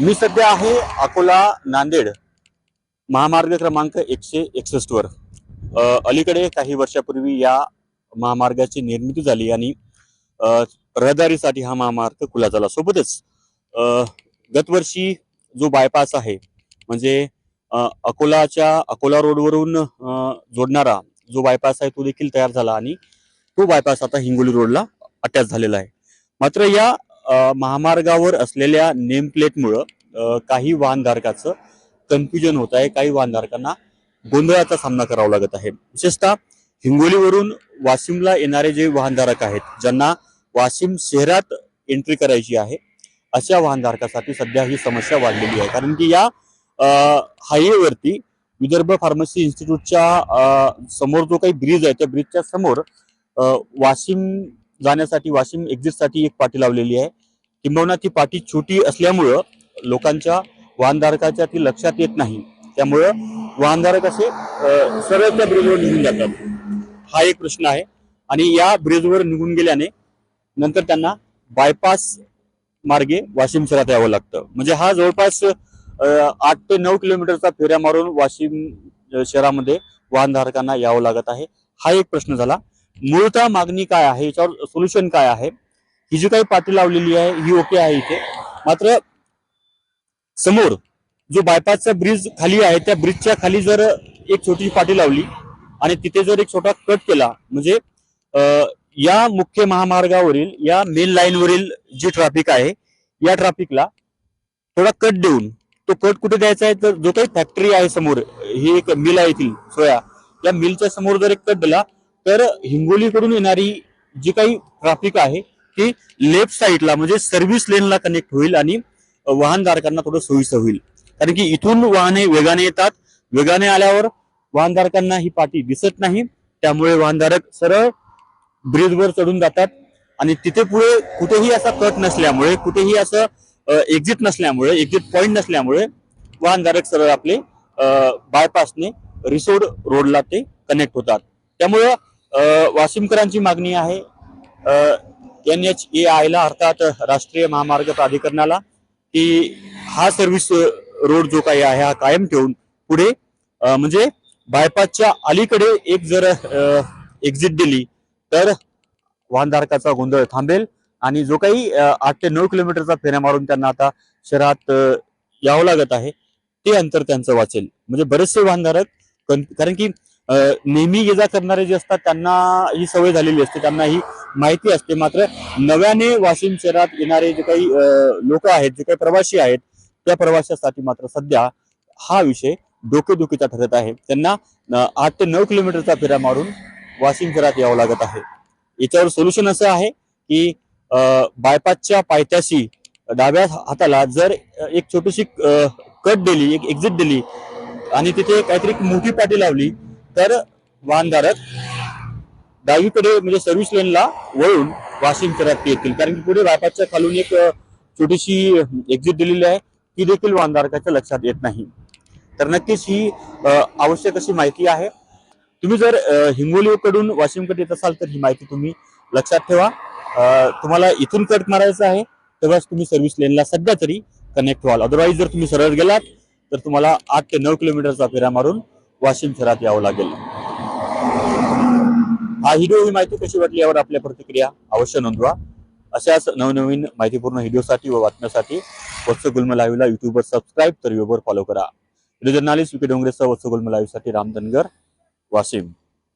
मी सध्या आहे अकोला नांदेड महामार्ग क्रमांक एकशे एकसष्ट वर. अलीकडे काही वर्षापूर्वी या महामार्गाची निर्मिती झाली आणि रहदारीसाठी हा महामार्ग खुला झाला. सोबतच गतवर्षी जो बायपास आहे म्हणजे अकोलाच्या अकोला रोडवरून जोडणारा जो बायपास आहे तो देखील तयार झाला आणि तो बायपास आता हिंगोली रोडला अटॅच झालेला आहे. मात्र या महामार्गावर असलेल्या नेमप्लेटमुळं काही वाहनधारकाचं कन्फ्युजन होत आहे. काही वाहनधारकांना गोंधळाचा सामना करावा लागत आहे. विशेषतः हिंगोलीवरून वाशिमला येणारे जे वाहनधारक आहेत ज्यांना वाशिम शहरात एंट्री करायची आहे अशा वाहनधारकासाठी सध्या ही समस्या वाढलेली आहे. कारण की या हायवेवरती विदर्भ फार्मसी इन्स्टिट्यूटच्या समोर जो काही ब्रिज आहे त्या ब्रिजच्या समोर वाशिम जाण्यासाठी वाशिम एक्झिटसाठी एक पाटी लावलेली आहे. किंबहुना ती पाटी छोटी असल्यामुळं लोकांच्या वाहनधारकाच्या ती लक्षात येत नाही. त्यामुळं वाहनधारक असे सरळ त्या ब्रिजवर निघून जातात. हा एक प्रश्न आहे. आणि या ब्रिजवर निघून गेल्याने नंतर त्यांना बायपास मार्गे वाशिम शहरात यावं लागतं. म्हणजे हा जवळपास आठ ते नऊ किलोमीटरचा फेऱ्या मारून वाशिम शहरामध्ये वाहनधारकांना यावं लागत आहे. हा एक प्रश्न झाला. मूळतः मागणी काय आहे? याच्यावर सोल्युशन काय आहे? ही जी काही पाटी लावलेली आहे ही ओके आहे इथे. मात्र समोर जो बायपासचा ब्रिज खाली आहे त्या ब्रिजच्या खाली जर एक छोटी पाटी लावली आणि तिथे जर एक छोटा कट केला म्हणजे या मुख्य महामार्गावरील या मेन लाईनवरील जी ट्रॅफिक आहे या ट्रॅफिकला थोडा कट देऊन तो कट कुठे द्यायचा आहे? तर जो काही फॅक्टरी आहे समोर ही एक मिल आहे ती सोया. या मिलच्या समोर जर एक कट दिला तर हिंगोलीकडून येणारी जी काही ट्रॅफिक आहे की लेफ्ट साईडला म्हणजे सर्व्हिस लेनला कनेक्ट होईल आणि वाहनधारकांना थोडं सोयीचं होईल. कारण की इथून वाहने वेगाने येतात. वेगाने आल्यावर वाहनधारकांना ही पाटी दिसत नाही. त्यामुळे वाहनधारक सरळ ब्रिजवर चढून जातात. आणि तिथे पुढे कुठेही असा कट नसल्यामुळे कुठेही असं एक्झिट नसल्यामुळे एक्झिट पॉईंट नसल्यामुळे वाहनधारक सरळ आपले बायपासने रिसोड रोडला ते कनेक्ट होतात. त्यामुळं वाशिमकरांची मागणी आहे एन एच ए आयला अर्थात राष्ट्रीय महामार्ग प्राधिकरणाला की हा सर्व्हिस रोड जो काही आहे हा कायम ठेवून पुढे म्हणजे बायपासच्या अलीकडे एक जर एक्झिट दिली तर वाहनधारकाचा गोंधळ थांबेल आणि जो काही आठ ते नऊ किलोमीटरचा फेऱ्या मारून त्यांना आता शहरात यावं लागत आहे ते अंतर त्यांचं वाचेल. म्हणजे बरेचसे वाहनधारक कारण की नेहमी ये जा करणारे जे असतात त्यांना ही सवय झालेली असते त्यांना ही माहिती असते. मात्र नव्याने वाशिम शहरात येणारे जे काही लोक आहेत जे काही प्रवासी आहेत त्या प्रवाशासाठी मात्र सध्या हा विषय डोकेदुखीचा ठरत आहे. त्यांना आठ ते नऊ किलोमीटरचा फेरा मारून वाशिम शहरात यावं लागत आहे. याच्यावर सोल्युशन असं आहे की बायपासच्या पायथ्याशी डाव्या हाताला जर एक छोटीशी कट दिली एक एक्झिट दिली आणि तिथे काहीतरी एक मोठी पाटी लावली तर वाहनधारक डावीकडे म्हणजे सर्व्हिस लेनला वळून वाशिम शहरात येतील. कारण की पुढे बायपासच्या खालून एक छोटीशी एक्झिट दिलेली आहे. ती देखील वाहनधारकाच्या लक्षात येत नाही. तर नक्कीच ही आवश्यक अशी माहिती आहे. तुम्ही जर हिंगोलीकडून वाशिमकडे येत असाल तर ही माहिती तुम्ही लक्षात ठेवा. तुम्हाला इथून कट मारायचं आहे तेव्हाच तुम्ही सर्व्हिस लेनला सध्या तरी कनेक्ट व्हाल. अदरवाईज जर तुम्ही सरळ गेलात तर तुम्हाला आठ ते नऊ किलोमीटरचा फेरा मारून वाशिम शहरात यावं लागेल. हा व्हिडिओ ही माहिती कशी वाटली यावर आपल्या प्रतिक्रिया अवश्य नोंदवा. अशाच नवनवीन माहितीपूर्ण व्हिडिओसाठी व बातम्यासाठी वत्स गुल्म लाईव्हला युट्यूबवर सबस्क्राईब तर युट्यूबवर फॉलो करा. व्हिडिओ जर्नालिस्ट विके डोंगरेसह वत्स गुल्म लाईव्हसाठी राम धनगर वाशिम.